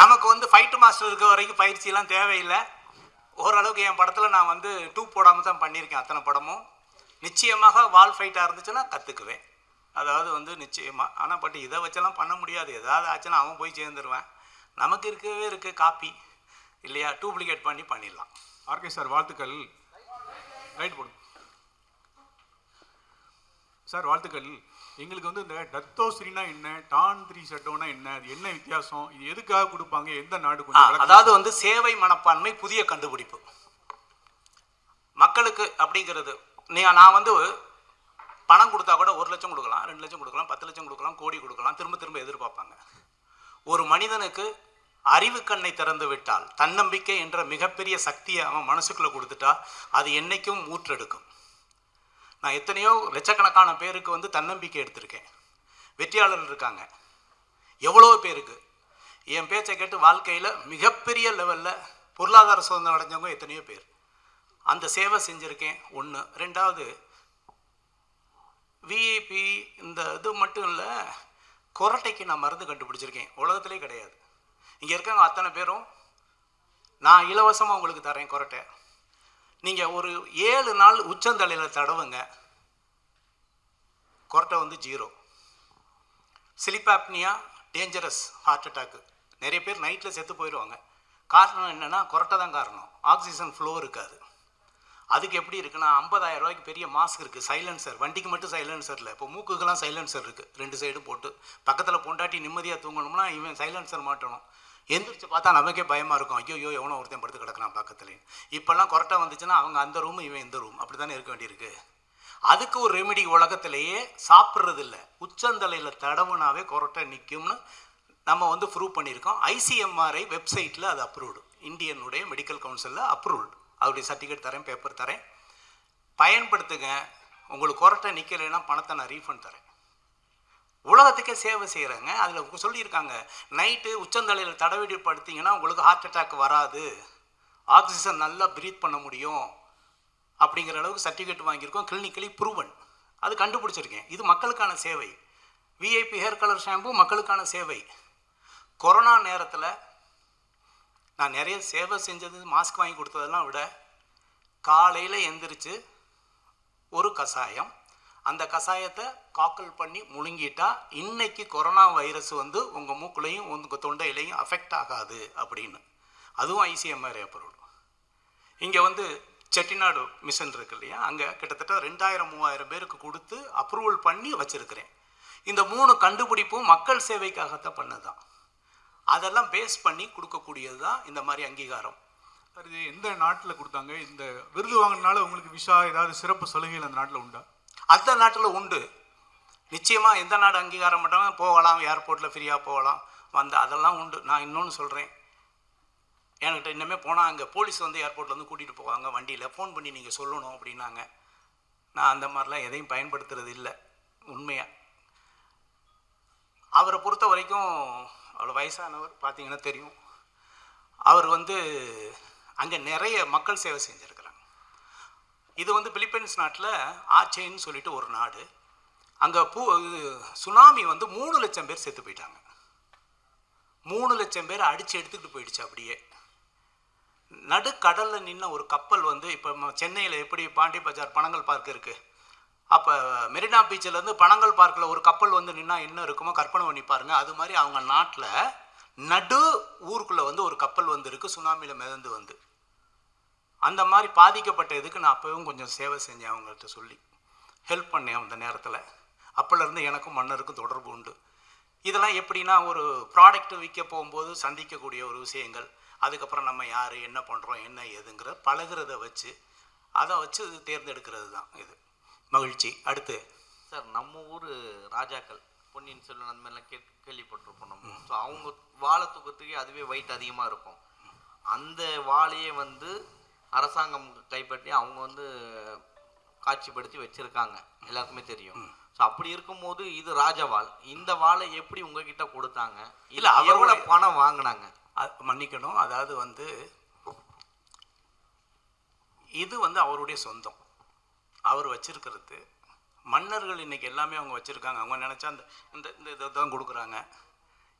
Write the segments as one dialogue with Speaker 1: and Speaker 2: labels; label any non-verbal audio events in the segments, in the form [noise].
Speaker 1: நமக்கு வந்து fight master இருக்க வரைக்கும் பயிற்சியெல்லாம் தேவையில்லை. ஓரளவுக்கு என் படத்தில் நான் வந்து டூ போடாமல் தான் பண்ணியிருக்கேன் அத்தனை படமும். நிச்சயமாக வால் ஃபைட்டாக இருந்துச்சுன்னா கற்றுக்குவேன் அதாவது வந்து நிச்சயமாக ஆனால் பட் இதை வச்செல்லாம் பண்ண முடியாது. ஏதாவது ஆச்சுன்னா அவன் போய் சேர்ந்துருவேன். நமக்கு இருக்கவே இருக்குது காப்பி இல்லையா? டூப்ளிகேட் பண்ணி பண்ணிடலாம்.
Speaker 2: ஆர்கே சார் வாழ்த்துக்கள். ரைட் போடுங்க சார் வாழ்த்துக்கள். எங்களுக்கு வந்து இந்த டத்தோஸ்ரீனா என்ன? டான் த்ரீ ஷட்டோனா என்ன? அது என்ன வித்தியாசம்? இது எதுக்காக கொடுப்பாங்க? எந்த நாடு
Speaker 1: அதாவது வந்து சேவை மனப்பான்மை புதிய கண்டுபிடிப்பு. மக்களுக்கு அப்படிங்கிறது நீ நான் வந்து பணம் கொடுத்தா கூட ஒரு லட்சம் கொடுக்கலாம் ரெண்டு லட்சம் கொடுக்கலாம் பத்து லட்சம் கொடுக்கலாம் கோடி கொடுக்கலாம் திரும்ப திரும்ப எதிர்பார்ப்பாங்க. ஒரு மனிதனுக்கு அறிவு கண்ணை திறந்து விட்டால் தன்னம்பிக்கை என்ற மிகப்பெரிய சக்தியை அவன் மனசுக்குள்ளே கொடுத்துட்டா அது என்னைக்கும் ஊற்றெடுக்கும். நான் எத்தனையோ லட்சக்கணக்கான பேருக்கு வந்து தன்னம்பிக்கை எடுத்திருக்கேன். வெற்றியாளர்கள் இருக்காங்க. எவ்வளோ பேருக்கு? என் பேச்சை கேட்டு வாழ்க்கையில் மிகப்பெரிய லெவலில் பொருளாதார சுதந்திரம் அடைஞ்சவங்க எத்தனையோ பேர். அந்த சேவை செஞ்சுருக்கேன். ஒன்று ரெண்டாவது விஐபி இந்த இது மட்டும் இல்லை கொரட்டைக்கு நான் மருந்து கண்டுபிடிச்சிருக்கேன். உலகத்திலே கிடையாது. இங்கே இருக்கவங்க அத்தனை பேரும் நான் இலவசமாக உங்களுக்கு தரேன் கொரட்டை நீங்கள் ஒரு ஏழு நாள் உச்சந்தலையில் தடவுங்க. கொரட்டை வந்து zero. Sleep apnea dangerous heart attack நிறைய பேர் நைட்டில் செத்து போயிடுவாங்க. காரணம் என்னென்னா கொரட்டை தான் காரணம். ஆக்சிஜன் ஃப்ளோ இருக்காது. அதுக்கு எப்படி இருக்குன்னா 50000 ரூபாய்க்கு பெரிய மாஸ்க் இருக்குது சைலன்சர் வண்டிக்கு மட்டும் சைலன்சர் இல்லை. இப்போ மூக்குக்கெல்லாம் சைலன்சர் இருக்குது ரெண்டு சைடும் போட்டு. பக்கத்தில் பொண்டாட்டி நிம்மதியாக தூங்கணும்னா இவன் சைலன்சர் மாட்டணும். எந்திரிச்சு பார்த்தா நமக்கே பயமாக இருக்கும். ஐயோ எவனோ ஒருத்தன் படுத்து கிடக்கிறான் பக்கத்துலேயே. இப்போல்லாம் கொரட்டை வந்துச்சுன்னா அவங்க அந்த ரூம் இவன் இந்த ரூம் அப்படி தானே இருக்க வேண்டியிருக்கு? அதுக்கு ஒரு ரெமிடி உலகத்திலேயே சாப்பிட்றது இல்லை உச்சந்தலையில் தடவுனாவே கொரட்டை நிற்கும்னு நம்ம வந்து ப்ரூவ் பண்ணியிருக்கோம். ஐசிஎம்ஆர்ஐ வெப்சைட்டில் அது அப்ரூவ்டு இந்தியனுடைய மெடிக்கல் கவுன்சிலில் அப்ரூவ்டு அவருடைய சர்டிஃபிகேட் தரேன் பேப்பர் தரேன். பயன்படுத்துங்க. உங்களுக்கு கொரட்டை நிற்கலைன்னா பணத்தை நான் ரீஃபண்ட் தரேன். உலகத்துக்கே சேவை செய்கிறேங்க அதில் சொல்லியிருக்காங்க. நைட்டு உச்சந்தலையில் தடவிப்படுத்திங்கன்னா உங்களுக்கு ஹார்ட் அட்டாக் வராது. ஆக்சிஜன் நல்லா ப்ரீத் பண்ண முடியும். அப்படிங்கிற அளவுக்கு சர்டிஃபிகேட் வாங்கியிருக்கோம். கிளினிக்கலி ப்ரூவன் அது கண்டுபிடிச்சிருக்கேன். இது மக்களுக்கான சேவை. விஐபி ஹேர் கலர் ஷாம்பு மக்களுக்கான சேவை. கொரோனா நேரத்தில் நான் நிறைய சேவை செஞ்சது மாஸ்க் வாங்கி கொடுத்ததெல்லாம் விட காலையில் எந்திரிச்சு ஒரு கஷாயம். அந்த கஷாயத்தை காக்கல் பண்ணி முழுங்கிட்டா இன்னைக்கு கொரோனா வைரஸ் வந்து உங்கள் மூக்குலையும் உங்கள் தொண்டையிலையும் அஃபெக்ட் ஆகாது அப்படின்னு. அதுவும் ஐசிஎம்ஆர் பொருள். இங்கே வந்து செட்டிநாடு மிஷன் இருக்கு இல்லையா? அங்கே கிட்டத்தட்ட ரெண்டாயிரம் மூவாயிரம் பேருக்கு கொடுத்து அப்ரூவல் பண்ணி வச்சிருக்கிறேன். இந்த மூணு கண்டுபிடிப்பும் மக்கள் சேவைக்காகத்தான் பண்ணதுதான். அதெல்லாம் பேஸ் பண்ணி கொடுக்கக்கூடியது தான் இந்த மாதிரி அங்கீகாரம்.
Speaker 2: சார் இது எந்த நாட்டில் கொடுத்தாங்க? இந்த விருது வாங்கினால உங்களுக்கு விஷா ஏதாவது சிறப்பு சலுகைகள் அந்த நாட்டில் உண்டா?
Speaker 1: அந்த நாட்டில் உண்டு. நிச்சயமாக எந்த நாடு அங்கீகாரம் பண்ணாலும் போகலாம் ஏர்போர்ட்டில் ஃப்ரீயாக போகலாம். வந்து அதெல்லாம் உண்டு. நான் இன்னொன்று சொல்கிறேன் என்கிட்ட இன்னமே போனால் அங்கே போலீஸ் வந்து ஏர்போர்ட்டில் வந்து கூட்டிகிட்டு போவாங்க வண்டியில். ஃபோன் பண்ணி நீங்கள் சொல்லணும் அப்படின்னாங்க. நான் அந்த மாதிரிலாம் எதையும் பயன்படுத்துறது இல்லை உண்மையாக அவரை பொறுத்த வரைக்கும் அவ்வளோ வயசானவர் பார்த்தீங்கன்னா தெரியும். அவர் வந்து அங்கே நிறைய மக்கள் சேவை செஞ்சுருக்கிறாங்க. இது வந்து பிலிப்பைன்ஸ் நாட்டில் ஆச்சேன்னு சொல்லிட்டு ஒரு நாடு. அங்கே பூ சுனாமி வந்து மூணு லட்சம் பேர் செத்து போயிட்டாங்க. மூணு லட்சம் பேர் அடித்து எடுத்துக்கிட்டு போயிடுச்சு அப்படியே. நடுக்கடலில் நின்ன ஒரு கப்பல் வந்து இப்போ சென்னையில் எப்படி பாண்டி பஜார் பனங்கல் பார்க் இருக்குது அப்போ மெரினா பீச்சிலேருந்து பனங்கல் பார்க்கில் ஒரு கப்பல் வந்து நின்னா என்ன இருக்குமோ கற்பனை பண்ணி பாருங்கள் அது மாதிரி அவங்க நாட்டில் நடு ஊருக்குள்ளே வந்து ஒரு கப்பல் வந்திருக்கு சுனாமியில் மிதந்து வந்து. அந்த மாதிரி பாதிக்கப்பட்ட இதுக்கு நான் அப்போவும் கொஞ்சம் சேவை செஞ்சேன் அவங்கள்ட்ட சொல்லி. ஹெல்ப் பண்ணேன் அந்த நேரத்தில். அப்போலேருந்து எனக்கும் மன்னருக்கும் தொடர்பு உண்டு. இதெல்லாம் எப்படின்னா ஒரு ப்ராடக்ட் விற்க போகும்போது சந்திக்கக்கூடிய ஒரு விஷயங்கள். அதுக்கப்புறம் நம்ம யார் என்ன பண்ணுறோம் என்ன ஏதுங்கிற பழகுறத வச்சு அதை வச்சு தேர்ந்தெடுக்கிறது தான் இது. மகிழ்ச்சி. அடுத்து.
Speaker 3: சார் நம்ம ஊர் ராஜாக்கள் பொன்னியின் செல்வன் அந்த மாதிரிலாம் கே கேள்விப்பட்டிருப்போம் நம்ம. ஸோ அவங்க வாழை தூக்கத்துக்கே அதுவே வெயிட் அதிகமாக இருக்கும். அந்த வாழையே வந்து அரசாங்கம் கைப்பற்றி அவங்க வந்து காட்சிப்படுத்தி வச்சிருக்காங்க. எல்லாருக்குமே தெரியும். ஸோ அப்படி இருக்கும்போது இது ராஜவாள் இந்த வாழை எப்படி உங்ககிட்ட கொடுத்தாங்க?
Speaker 1: இல்ல, அவரோட-
Speaker 3: பணம் வாங்கினாங்க?
Speaker 1: மன்னிக்கணும். அதாவது வந்து இது வந்து அவருடைய சொந்தம். அவர் வச்சிருக்கிறது. மன்னர்கள் இன்றைக்கி எல்லாமே அவங்க வச்சுருக்காங்க. அவங்க நினச்சா அந்த இந்த இந்த இதை தான் கொடுக்குறாங்க.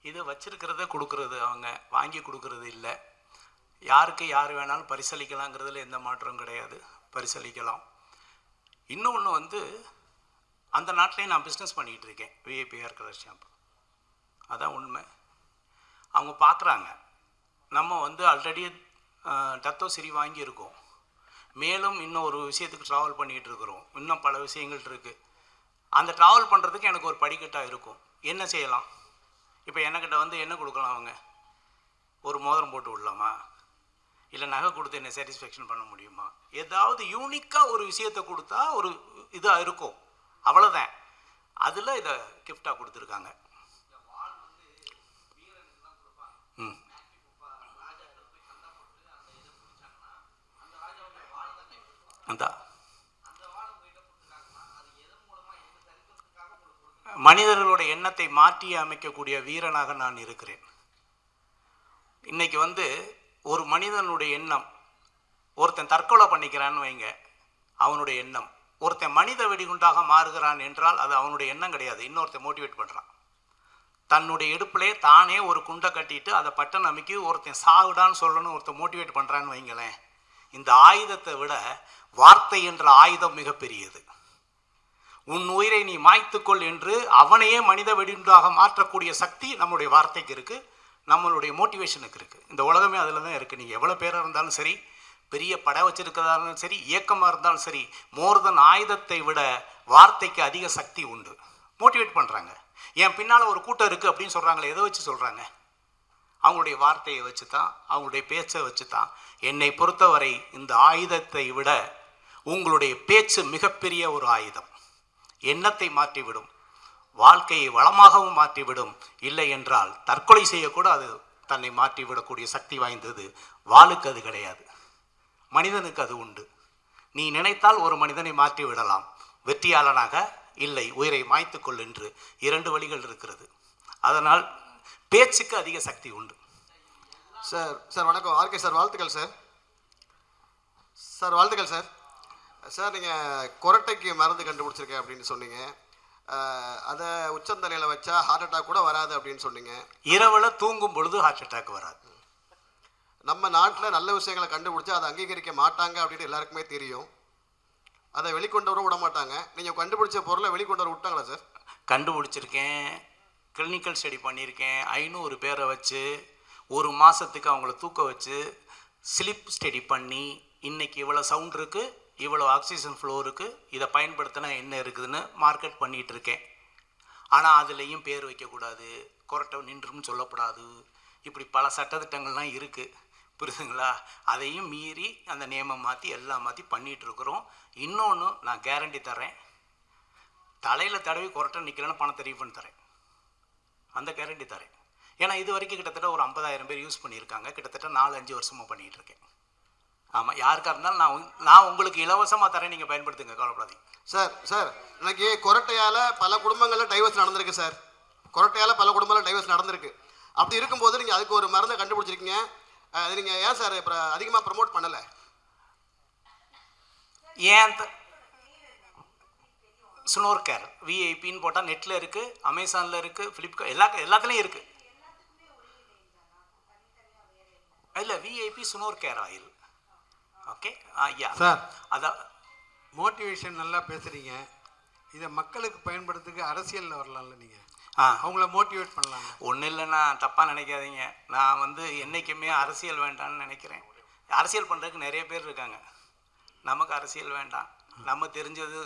Speaker 1: இதை வச்சிருக்கிறத கொடுக்கறது அவங்க. வாங்கி கொடுக்கறது இல்லை. யாருக்கு யார் வேணாலும் பரிசளிக்கலாங்கிறதுல எந்த மாற்றமும் கிடையாது. பரிசளிக்கலாம். இன்னொன்று வந்து அந்த நாட்டிலே நான் பிஸ்னஸ் பண்ணிகிட்டு இருக்கேன். விஐபி ஹேர் கலர் ஷாம்பு அதான் உண்மை. அவங்க பார்க்குறாங்க. நம்ம வந்து ஆல்ரெடி டத்தோ சிரி வாங்கியிருக்கோம். மேலும் இன்னும் ஒரு விஷயத்துக்கு ட்ராவல் பண்ணிகிட்டு இருக்கிறோம் இன்னும் பல விஷயங்கள் இருக்குது அந்த ட்ராவல் பண்ணுறதுக்கு எனக்கு ஒரு படிக்கட்டாக இருக்கும். என்ன செய்யலாம்? இப்போ என்கிட்ட வந்து என்ன கொடுக்கலாம் அவங்க? ஒரு மோதிரம் போட்டு விடலாமா? இல்லை நகை கொடுத்து என்ன சாட்டிஸ்ஃபேக்ஷன் பண்ண முடியுமா? ஏதாவது யூனிக்காக ஒரு விஷயத்தை கொடுத்தா ஒரு இதாக இருக்கும். அவ்வளோதான் அதில் இதை கிஃப்டாக கொடுத்துருக்காங்க. அந்த மனிதர்களுடைய எண்ணத்தை மாற்றி அமைக்கக்கூடிய வீரனாக நான் இருக்கிறேன். இன்னைக்கு வந்து ஒரு மனிதனுடைய எண்ணம் ஒருத்தன் தற்கொலை பண்ணிக்கிறான்னு வைங்க அவனுடைய எண்ணம். ஒருத்தன் மனித வெடிகுண்டாக மாறுகிறான் என்றால் அது அவனுடைய எண்ணம் கிடையாது. இன்னொருத்தன் மோட்டிவேட் பண்ணுறான் தன்னுடைய இடுப்பிலே தானே ஒரு குண்டை கட்டிட்டு அதை பட்டன் அமைக்கி ஒருத்தன் சாகுடான்னு சொல்லணும் ஒருத்தன் மோட்டிவேட் பண்ணுறான்னு வைங்களேன். இந்த ஆயுதத்தை விட வார்த்தை என்ற ஆயுதம் மிகப்பெரியது உன் உயிரை நீ மாய்த்துக்கொள் என்று அவனையே மனித வெடிண்டாக மாற்றக்கூடிய சக்தி நம்முடைய வார்த்தைக்கு இருக்குது நம்மளுடைய மோட்டிவேஷனுக்கு இருக்குது இந்த உலகமே அதில் தான் இருக்குது நீங்கள் எவ்வளோ பேராக இருந்தாலும் சரி பெரிய படை வச்சிருக்கிறதா இருந்தாலும் சரி இயக்கமாக இருந்தாலும் சரி மோர்தன் ஆயுதத்தை விட வார்த்தைக்கு அதிக சக்தி உண்டு. மோட்டிவேட் பண்ணுறாங்க என் பின்னால் ஒரு கூட்டம் இருக்குது அப்படின்னு சொல்கிறாங்களே எதை வச்சு சொல்கிறாங்க அவங்களுடைய வார்த்தையை வச்சு தான் அவங்களுடைய பேச்சை வச்சு தான் என்னை பொறுத்தவரை இந்த ஆயுதத்தை விட உங்களுடைய பேச்சு மிகப்பெரிய ஒரு ஆயுதம். எண்ணத்தை மாற்றிவிடும். வாழ்க்கையை வளமாகவும் மாற்றிவிடும். இல்லை என்றால் தற்கொலை செய்யக்கூட அது தன்னை மாற்றிவிடக்கூடிய சக்தி வாய்ந்தது. வாளுக்கு அது கிடையாது. மனிதனுக்கு அது உண்டு. நீ நினைத்தால் ஒரு மனிதனை மாற்றி விடலாம் வெற்றியாளனாக இல்லை உயிரை மாய்த்துக்கொள் என்று இரண்டு வழிகள் இருக்கிறது. அதனால் பேச்சுக்கு அதிக சக்தி உண்டு.
Speaker 4: சார் சார் வணக்கம். ஆர்கே சார் வாழ்த்துக்கள் சார். சார் வாழ்த்துக்கள் சார். சார் நீங்கள் கொரட்டைக்கு மருந்து கண்டுபிடிச்சிருக்கேன் அப்படின்னு சொன்னீங்க. அதை உச்சந்தலையில் வச்சா ஹார்ட் அட்டாக் கூட வராது அப்படின்னு சொன்னீங்க.
Speaker 1: இரவுல தூங்கும் பொழுது ஹார்ட் அட்டாக் வராது.
Speaker 4: நம்ம நாட்டில் நல்ல விஷயங்களை கண்டுபிடிச்சா அதை அங்கீகரிக்க மாட்டாங்க அப்படின்னு எல்லாருக்குமே தெரியும். அதை வெளிக்கொண்டு வர விட மாட்டாங்க. நீங்கள் கண்டுபிடிச்ச பொருளை வெளிக்கொண்டு வர விட்டாங்களா சார்?
Speaker 1: கண்டுபிடிச்சிருக்கேன். கிளினிக்கல் ஸ்டடி பண்ணியிருக்கேன். ஐநூறு பேரை வச்சு ஒரு மாதத்துக்கு அவங்கள தூக்க வச்சு ஸ்லிப் ஸ்டடி பண்ணி இன்னைக்கு இவ்வளோ சவுண்ட் இருக்குது இவ்வளோ ஆக்சிஜன் ஃப்ளோ இருக்குது இதை பயன்படுத்தினா என்ன இருக்குதுன்னு மார்க்கெட் பண்ணிகிட்டு இருக்கேன் ஆனால் அதுலேயும் பேர் வைக்கக்கூடாது கொரட்டை நின்றும் சொல்லக்கூடாது இப்படி பல சட்டத்திட்டங்கள்லாம் இருக்குது புரியுதுங்களா? அதையும் மீறி அந்த நியமம் மாற்றி எல்லாம் மாற்றி பண்ணிகிட்டு இருக்கிறோம் இன்னொன்று நான் கேரண்டி தரேன் தலையில் தடவி கொரட்டை நிற்கலன்னு பணத்தை ரீஃபண்ட் தரேன் அந்த கேரண்டி தரேன் ஏன்னா இது வரைக்கும் கிட்டத்தட்ட ஒரு ஐம்பதாயிரம் பேர் யூஸ் பண்ணியிருக்காங்க. கிட்டத்தட்ட நாலு அஞ்சு வருஷமாக பண்ணிகிட்டு இருக்கேன் ஆமாம் யாருக்காக இருந்தாலும் நான் நான் உங்களுக்கு இலவசமாக தரேன் நீங்கள் பயன்படுத்துங்க கவலைப்படாதீங்க.
Speaker 4: சார் சார் இன்னைக்கு கொரட்டையால் பல குடும்பங்களில் டைவர்ஸ் நடந்திருக்கு சார். கொரட்டையால் பல குடும்பங்களில் டைவர்ஸ் நடந்திருக்கு. அப்படி இருக்கும்போது நீங்கள் அதுக்கு ஒரு மருந்தை கண்டுபிடிச்சிருக்கீங்க. அது நீங்கள் ஏன் சார் இப்போ அதிகமாக ப்ரமோட் பண்ணலை?
Speaker 1: ஏன் ஸ்னோர் கேர் விஐபின்னு போட்டால் நெட்டில் இருக்குது அமேசானில் இருக்குது ஃப்ளிப்கார்ட் எல்லா எல்லாத்துலேயும் இருக்குது இல்லை VIP snore care oil. Okay ஐயா
Speaker 5: சார்
Speaker 1: அதான்
Speaker 5: மோட்டிவேஷன் நல்லா பேசுறீங்க. இதை மக்களுக்கு பயன்படுத்துக்கு அரசியலில் வரலாம்ல நீங்கள்
Speaker 1: ஆ.
Speaker 5: அவங்கள மோட்டிவேட் பண்ணலாங்க
Speaker 1: ஒன்றும் இல்லைண்ணா தப்பாக நினைக்காதீங்க. நான் வந்து என்றைக்குமே அரசியல் வேண்டாம்னு நினைக்கிறேன். அரசியல் பண்ணுறதுக்கு நிறைய பேர் இருக்காங்க. நமக்கு அரசியல் வேண்டாம். நம்ம தெரிஞ்சது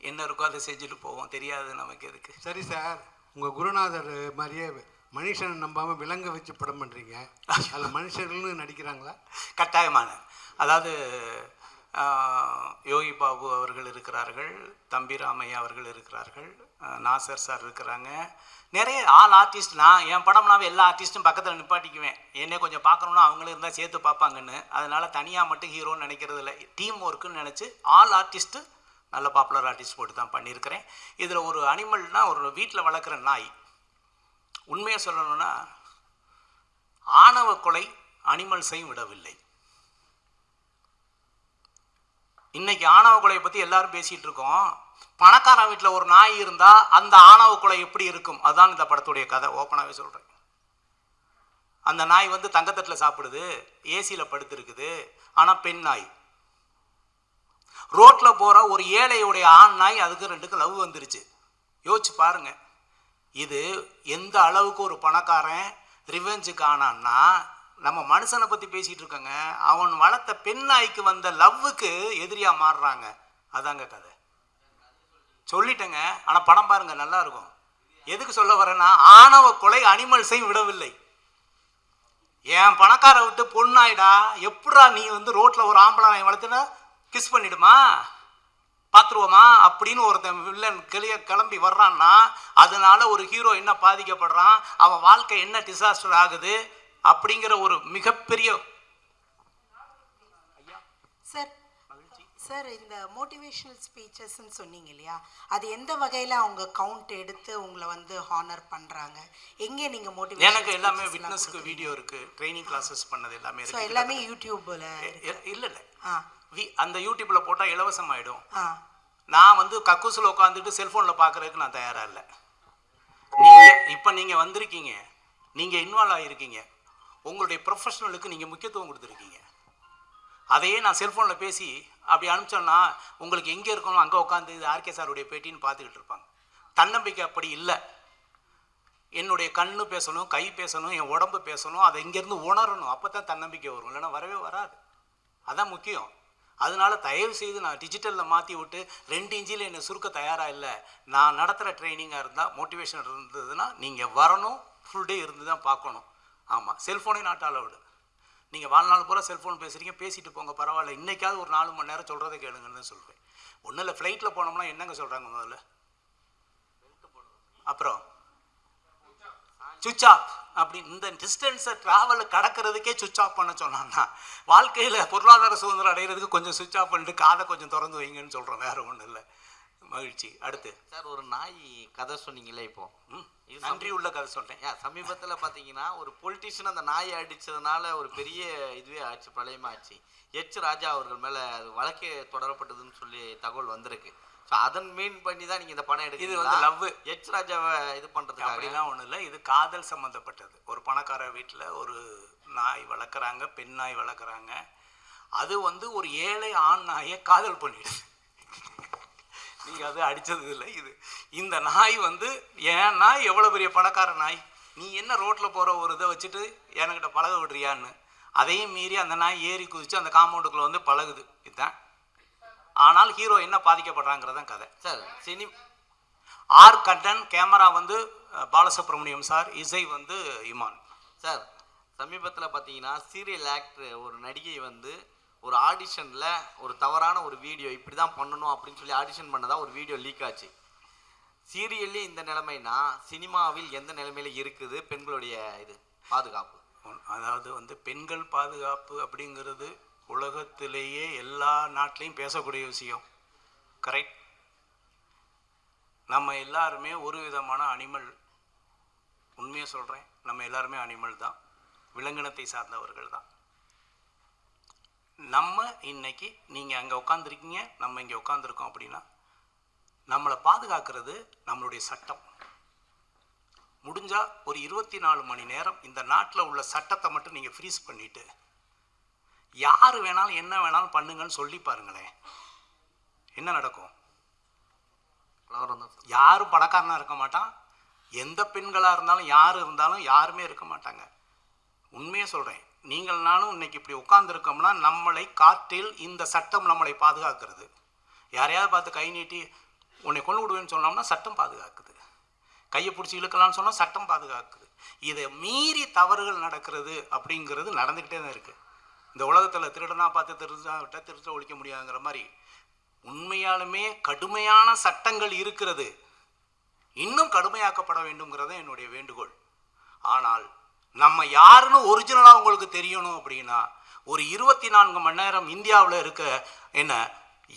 Speaker 1: என்ன இருக்கோ அதை செஞ்சுட்டு போவோம். தெரியாது நமக்கு எதுக்கு?
Speaker 5: சரி சார் உங்கள் குருநாதர் மாதிரியே மனுஷனை நம்பாமல் விலங்கு வச்சு படம் பண்ணுறீங்க [laughs] அதில் மனுஷர்கள்னு நடிக்கிறாங்களா?
Speaker 1: கட்டாயமான அதாவது யோகி பாபு அவர்கள் இருக்கிறார்கள் தம்பி ராமையா அவர்கள் இருக்கிறார்கள் நாசர் சார் இருக்கிறாங்க. நிறைய ஆல் ஆர்டிஸ்ட் நான் என் படம்னாவே எல்லா ஆர்டிஸ்ட்டும் பக்கத்தில் நிப்பாட்டிக்குவேன். என்னை கொஞ்சம் பார்க்கணுன்னா அவங்களும் இருந்தால் சேர்த்து பார்ப்பாங்கன்னு. அதனால தனியாக மட்டும் ஹீரோன்னு நினைக்கிறது இல்லை. டீம் ஒர்க்குன்னு நினச்சி ஆல் ஆர்டிஸ்ட்டு நல்ல பாப்புலர் ஆர்டிஸ்ட் போட்டு தான் பண்ணியிருக்கிறேன். இதில் ஒரு அனிமல்னால் ஒரு வீட்டில் வளர்க்குற நாய். உண்மையை சொல்லணும்னா ஆணவ கொலை அனிமல்ஸையும் விடவில்லை. இன்னைக்கு ஆணவ கொலையை பற்றி எல்லாரும் பேசிகிட்டு இருக்கோம். பணக்காரன் வீட்டில் ஒரு நாய் இருந்தால் அந்த ஆணவ கொலை எப்படி இருக்கும்? அதுதான் இந்த படத்துடைய கதை. ஓப்பனாகவே சொல்கிறேன் அந்த நாய் வந்து தங்கத்தட்டில் சாப்பிடுது ஏசியில் படுத்துருக்குது ஆனால் பெண் நாய். ரோட்டில் போகிற ஒரு ஏழையுடைய ஆண் நாய் அதுக்கு ரெண்டுக்கு லவ் வந்துருச்சு. யோசிச்சு பாருங்கள் இது எந்த அளவுக்கு ஒரு பணக்காரன் ரிவெஞ்சுக்கு ஆனான்னா நம்ம மனுஷனை பற்றி பேசிகிட்டு இருக்கோங்க. அவன் வளர்த்த பெண் நாய்க்கு வந்த லவ்வுக்கு எதிரியாக மாறுறாங்க. அதாங்க கதை. சொல்லிட்டேங்க. ஆனால் படம் பாருங்க நல்லா இருக்கும். எதுக்கு சொல்ல வரேன்னா ஆணவ கொலை அனிமல்ஸையும் விடவில்லை. என் பணக்கார விட்டு பொண்ணாயிடா. எப்படா நீ வந்து ரோட்டில் ஒரு ஆம்பளை நாய் வளர்த்துனா? கிஸ் பண்ணிடுமா? பார்த்துருவோமா? அப்படின்னு ஒருத்தன் வில்லன் கிளிய கிளம்பி வர்றான்னா அதனால ஒரு ஹீரோ என்ன பாதிக்கப்படுறான்? அவன் வாழ்க்கை என்ன டிசாஸ்டர் ஆகுது? அப்படிங்கிற ஒரு மிகப்பெரிய
Speaker 6: சார் சார் இந்த மோட்டிவேஷனல் ஸ்பீச்சஸ்ன்னு சொன்னீங்க இல்லையா? அது எந்த வகையில் அவங்க கவுண்ட் எடுத்து உங்களை வந்து ஹானர் பண்ணுறாங்க எங்கே நீங்கள் மோட்டிவேஷன்
Speaker 1: எனக்கு எல்லாமே விட்னஸ்க்கு வீடியோ இருக்கு. ட்ரைனிங் கிளாஸஸ் பண்ணது எல்லாமே
Speaker 6: ஸோ எல்லாமே யூடியூப்பில்
Speaker 1: இல்லை இல்லை.
Speaker 6: ஆ.
Speaker 1: அந்த யூடியூப்ல போட்டால் இலவசமாயிடும்.
Speaker 6: ஆ.
Speaker 1: நான் வந்து கக்கூசில் உட்காந்துட்டு செல்ஃபோனில் பார்க்கறதுக்கு நான் தயாராக இல்லை. நீங்கள் இப்போ நீங்கள் வந்திருக்கீங்க. நீங்கள் இன்வால்வ் ஆகிருக்கீங்க உங்களுடைய ப்ரொஃபஷனலுக்கு நீங்கள் முக்கியத்துவம் கொடுத்துருக்கீங்க. அதையே நான் செல்ஃபோனில் பேசி அப்படி அனுப்பிச்சோன்னா உங்களுக்கு எங்கே இருக்கணும் அங்கே உட்காந்து இது ஆர்கே சாருடைய பேட்டின்னு பார்த்துக்கிட்டு இருப்பாங்க. தன்னம்பிக்கை அப்படி இல்லை. என்னுடைய கண்ணு பேசணும் கை பேசணும் என் உடம்பு பேசணும் அதை இங்கேருந்து உணரணும். அப்போ தான் தன்னம்பிக்கை வரும். இல்லைன்னா வரவே வராது. அதான் முக்கியம். அதனால தயவு செய்து நான் டிஜிட்டலில் மாற்றி விட்டு ரெண்டு இன்ச்சில் என்னை சுருக்க தயாராக இல்லை. நான் நடத்துகிற ட்ரைனிங்காக இருந்தால் மோட்டிவேஷன் இருந்ததுன்னா நீங்கள் வரணும். ஃபுல் டே இருந்து தான் பார்க்கணும். ஆமாம் செல்ஃபோனே நாட் அலவுடு நீங்கள் வாழ்நாள் பூரா செல்ஃபோன் பேசுகிறீங்க பேசிட்டு போங்க பரவாயில்ல. இன்றைக்காவது ஒரு நாலு மணி நேரம் சொல்கிறத கேளுங்கன்னு சொல்கிறேன் ஒன்றும் இல்லை ஃப்ளைட்டில் போனோம்னா என்னங்க சொல்கிறாங்க முதல்ல? அப்புறம்? சுவிச் ஆஃப் அப்படி இந்த டிஸ்டன்ஸை ட்ராவலை கடக்கிறதுக்கே சுவிச் ஆஃப் பண்ண சொன்னான்னா வாழ்க்கையில் பொருளாதார சுதந்திரம் அடைகிறதுக்கு கொஞ்சம் சுவிச் ஆஃப் பண்ணிட்டு காதை கொஞ்சம் திறந்து வைங்கன்னு சொல்கிறோம் வேற ஒன்றும் இல்லை. மகிழ்ச்சி. அடுத்து.
Speaker 3: சார் ஒரு நாய் கதை சொன்னீங்களே இப்போ.
Speaker 1: ம்,
Speaker 3: இது
Speaker 1: நன்றி உள்ள கதை சொல்கிறேன்
Speaker 3: சமீபத்தில் பார்த்தீங்கன்னா ஒரு பொலிட்டிஷியன் அந்த நாயை அடிச்சதுனால ஒரு பெரிய இதுவே ஆச்சு பிரளயமா ஆச்சு எச். ராஜா அவர்கள் மேலே அது வழக்கே தொடரப்பட்டதுன்னு சொல்லி தகவல் வந்திருக்கு. ஸோ அதன் மீன் பண்ணி தான் நீங்கள் இந்த படம்
Speaker 1: இது
Speaker 3: எடுக்கிறீங்களா?
Speaker 1: வந்து love.
Speaker 3: எச் ராஜாவை இது பண்ணுறதுக்காக
Speaker 1: அப்படிலாம் ஒன்றும் இல்லை. இது காதல் சம்மந்தப்பட்டது ஒரு பணக்கார வீட்டில் ஒரு நாய் வளர்க்குறாங்க பெண் நாய் வளர்க்குறாங்க. அது வந்து ஒரு ஏழை ஆண் நாயை காதல் பண்ணிடுது. நீங்கள் அது அடித்தது இல்லை இது. இந்த நாய் வந்து என் நாய்? எவ்வளோ பெரிய பணக்கார நாய்? நீ என்ன ரோட்டில் போகிற ஒரு இதை வச்சுட்டு என்கிட்ட பழக விடுறியான்னு? அதையும் மீறி அந்த நாய் ஏறி குதித்து அந்த காம்பவுண்டுக்குள்ளே வந்து பழகுது. இதுதான் ஆனால் ஹீரோ என்ன பாதிக்கப்படுறாங்கிறதான் கதை.
Speaker 3: சார். சினி
Speaker 1: ஆர் கட்டன் கேமரா வந்து பாலசுப்ரமணியம் சார் இசை வந்து இமான்.
Speaker 3: சார் சமீபத்தில் பார்த்தீங்கன்னா சீரியல் ஆக்டர் ஒரு நடிகை வந்து ஒரு ஆடிஷனில் ஒரு தவறான ஒரு வீடியோ இப்படி தான் பண்ணணும் அப்படின்னு சொல்லி ஆடிஷன் பண்ணதா ஒரு வீடியோ லீக் ஆச்சு. சீரியல்லே இந்த நிலைமைனா சினிமாவில் எந்த நிலைமையில இருக்குது? பெண்களுடைய இது பாதுகாப்பு.
Speaker 1: அதாவது வந்து பெண்கள் பாதுகாப்பு அப்படிங்கிறது உலகத்திலேயே எல்லா நாட்டிலையும் பேசக்கூடிய விஷயம். கரெக்ட் நம்ம எல்லாருமே ஒரு விதமான அனிமல் உண்மையை சொல்கிறேன் நம்ம எல்லாருமே அனிமல் தான். விலங்கினத்தை சார்ந்தவர்கள் தான். நம்ம இன்னைக்கு நீங்கள் அங்கே உட்காந்துருக்கீங்க நம்ம இங்கே உட்காந்துருக்கோம் அப்படின்னா நம்மளை பாதுகாக்கிறது நம்மளுடைய சட்டம். முடிஞ்சால் ஒரு இருபத்தி நாலு மணி நேரம் இந்த நாட்டில் உள்ள சட்டத்தை மட்டும் நீங்கள் ஃப்ரீஸ் பண்ணிவிட்டு யார் வேணாலும் என்ன வேணாலும் பண்ணுங்கன்னு சொல்லி பாருங்களேன். என்ன நடக்கும்? யாரும் பணக்காரனாக இருக்க மாட்டான். எந்த பெண்களாக இருந்தாலும் யார் இருந்தாலும் யாருமே இருக்க மாட்டாங்க. உண்மையை சொல்கிறேன் நீங்கள் நானும் இன்னைக்கு இப்படி உட்காந்துருக்கோம்னா நம்மளை காற்றில் இந்த சட்டம் நம்மளை பாதுகாக்கிறது. யாரையாவது பார்த்து கை நீட்டி உன்னை கொண்டு விடுவேன்னு சொன்னோம்னா சட்டம் பாதுகாக்குது. கையை பிடிச்சி இழுக்கலாம்னு சொன்னால் சட்டம் பாதுகாக்குது. இதை மீறி தவறுகள் நடக்கிறது அப்படிங்கிறது நடந்துக்கிட்டே தான் இருக்குது இந்த உலகத்தில் திருடனா பார்த்து திருடா விட்டால் திருட ஒழிக்க முடியாதுங்கிற மாதிரி உண்மையாலுமே கடுமையான சட்டங்கள் இருக்கிறது. இன்னும் கடுமையாக்கப்பட வேண்டும்ங்கிறத என்னுடைய வேண்டுகோள். ஆனால் நம்ம யாருன்னு ஒரிஜினலாக உங்களுக்கு தெரியணும் அப்படின்னா ஒரு இருபத்தி நான்கு மணி நேரம் இந்தியாவில் இருக்க என்ன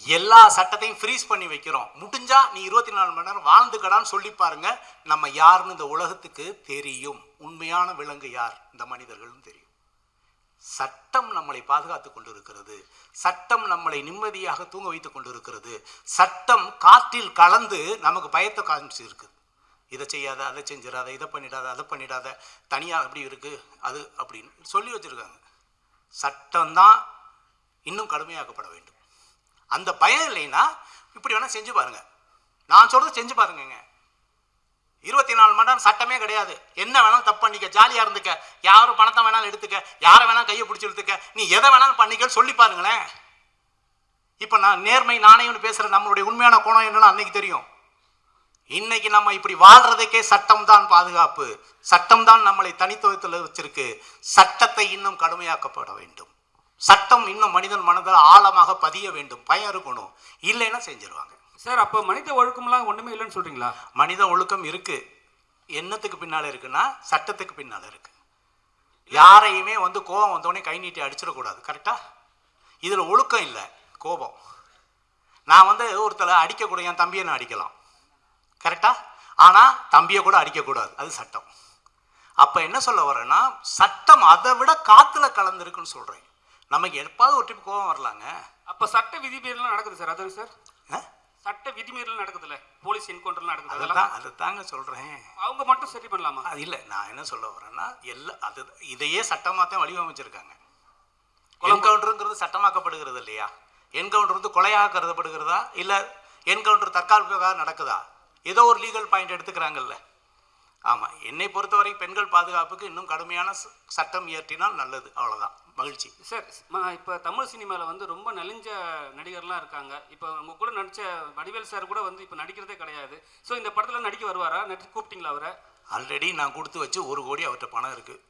Speaker 1: எல்லா சட்டத்தையும் ஃப்ரீஸ் பண்ணி வைக்கிறோம். முடிஞ்சா நீ இருபத்தி நாலு மணி நேரம் வாழ்ந்துக்கடான்னு சொல்லி பாருங்க. நம்ம யாருன்னு இந்த உலகத்துக்கு தெரியும். உண்மையான விலங்கு யார்? இந்த மனிதர்களும் தெரியும். சட்டம் நம்மளை பாதுகாத்து கொண்டிருக்கிறது. சட்டம் நம்மளை நிம்மதியாக தூங்க வைத்துக் கொண்டிருக்கிறது. சட்டம் காற்றில் கலந்து நமக்கு பயத்தை காமிச்சிருக்கு இதை செய்யாத அதை செஞ்சிடாத இதை பண்ணிடாத அதை பண்ணிடாத தனியாக அப்படி இருக்குது அது அப்படின்னு சொல்லி வச்சுருக்காங்க. சட்டம்தான் இன்னும் கடுமையாக்கப்பட வேண்டும். அந்த பயம் இல்லைன்னா இப்படி வேணால் செஞ்சு பாருங்க. நான் சொல்கிறது செஞ்சு பாருங்கங்க. இருபத்தி நாலு மணி நேரம் சட்டமே கிடையாது. என்ன வேணாலும் தப்பு பண்ணிக்க ஜாலியாக இருந்துக்க. யாரும் பணத்தை வேணாலும் எடுத்துக்க யாரை வேணாலும் கையை பிடிச்சி இழுத்துக்க நீ எதை வேணாலும் பண்ணிக்கன்னு சொல்லி பாருங்களேன். இப்போ நான் நேர்மை நாணயம்னு பேசுகிற நம்மளுடைய உண்மையான குணம் என்னன்னு அன்னைக்கு தெரியும். இன்னைக்கு நம்ம இப்படி வாழ்றதுக்கே சட்டம் தான் பாதுகாப்பு. சட்டம் தான் நம்மளை தனித்துவத்தில் வச்சிருக்கு. சட்டத்தை இன்னும் கடுமையாக்கப்பட வேண்டும். சட்டம் இன்னும் மனிதன் மனதில் ஆழமாக பதிய வேண்டும். பயம் இருக்கணும். இல்லைன்னா செஞ்சிருவாங்க.
Speaker 7: சார் அப்போ மனித ஒழுக்கம்லாம் ஒன்றுமே இல்லைன்னு சொல்கிறீங்களா
Speaker 1: மனித ஒழுக்கம் இருக்கு. என்னத்துக்கு பின்னால இருக்குன்னா சட்டத்துக்கு பின்னால இருக்கு. யாரையுமே வந்து கோபம் வந்தோடனே கை நீட்டி அடிச்சிடக்கூடாது. கரெக்டா? இதுல ஒழுக்கம் இல்லை கோபம். நான் வந்து ஒருத்தரை அடிக்கக்கூடாது என் தம்பியை நான் அடிக்கலாம். கரெக்டா? ஆனா தம்பியை கூட அடிக்கக்கூடாது. அது சட்டம். அப்ப என்ன சொல்ல வரேன்னா சட்டம் அதை விட காத்துல கலந்துருக்குன்னு சொல்றேன். நமக்கு எப்பாவது ஒரு ட்ரிப் கோபம் வரலாங்க.
Speaker 7: அப்போ சட்ட விதிமீறலாம் நடக்குது சார் அதாங்க சார்?
Speaker 1: ஆ?
Speaker 7: சட்ட விதிமீறல் நடக்குதுல்ல? போலீஸ் என்கவுண்டர்லாம் நடக்குது. அதெல்லாம்
Speaker 1: அதை தாங்க சொல்றேன்.
Speaker 7: அவங்க மட்டும் சரி பண்ணலாமா?
Speaker 1: அது இல்லை. நான் என்ன சொல்ல வரேன்னா எல்லா அது இதையே சட்டமாக தான் வடிவமைச்சிருக்காங்க என்கவுண்டருங்கிறது சட்டமாக்கப்படுகிறது இல்லையா? என்கவுண்டர் வந்து கொலையாக கருதப்படுகிறதா இல்லை என்கவுண்டர் தற்காலிகமாக நடக்குதா? ஏதோ ஒரு லீகல் பாயிண்ட் எடுத்துக்கிறாங்கல்ல. ஆமாம் என்னை பொறுத்தவரை பெண்கள் பாதுகாப்புக்கு இன்னும் கடுமையான சட்டம் இயற்றினால் நல்லது. அவ்வளோதான் மகிழ்ச்சி.
Speaker 7: சார் இப்போ தமிழ் சினிமாவில் வந்து ரொம்ப நலிஞ்ச நடிகர்லாம் இருக்காங்க. இப்போ உங்க கூட நடித்த வடிவேல் சார் கூட வந்து இப்போ நடிக்கிறதே கிடையாது. ஸோ இந்த படத்தில் நடிக்க வருவாரா? நடிச்சு கூப்பிட்டீங்களா அவரை?
Speaker 1: ஆல்ரெடி நான் கொடுத்து வச்சு ஒரு கோடி அவர்கிட்ட பணம் இருக்குது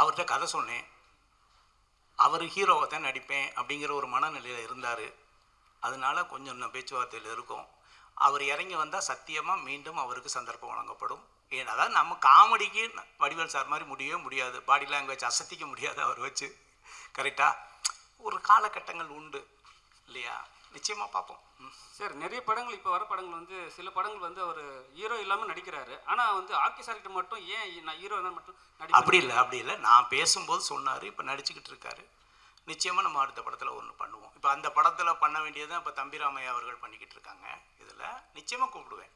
Speaker 1: அவர்கிட்ட கதை சொன்னேன். அவர் ஹீரோவை தான் நடிப்பேன் அப்படிங்கிற ஒரு மனநிலையில் இருந்தார். அதனால கொஞ்சம் பேச்சுவார்த்தையில் இருக்கும். அவர் இறங்கி வந்தால் சத்தியமாக மீண்டும் அவருக்கு சந்தர்ப்பம் வழங்கப்படும். அதாவது நம்ம காமெடிக்கு வடிவேல் சார் மாதிரி முடியவே முடியாது. பாடி லாங்குவேஜ் அசத்திக்க முடியாது அவர் வச்சு. கரெக்டாக ஒரு காலகட்டங்கள் உண்டு. இல்லையா? நிச்சயமாக பார்ப்போம்.
Speaker 7: சார் நிறைய படங்கள் இப்போ வர படங்கள் வந்து சில படங்கள் வந்து அவர் ஹீரோ இல்லாமல் நடிக்கிறாரு. ஆனால் வந்து ஆர்கே சார்கிட்ட மட்டும் ஏன் நான் ஹீரோ மட்டும்
Speaker 1: அப்படி இல்லை அப்படி இல்லை. நான் பேசும்போது சொன்னார் இப்போ நடிச்சுக்கிட்டு இருக்காரு. நிச்சயமாக நம்ம அடுத்த படத்தில் ஒன்று பண்ணுவோம். இப்போ அந்த படத்தில் பண்ண வேண்டியதை இப்போ தம்பிராமையா அவர்கள் பண்ணிக்கிட்டு இருக்காங்க. இதில் நிச்சயமாக கூப்பிடுவேன்.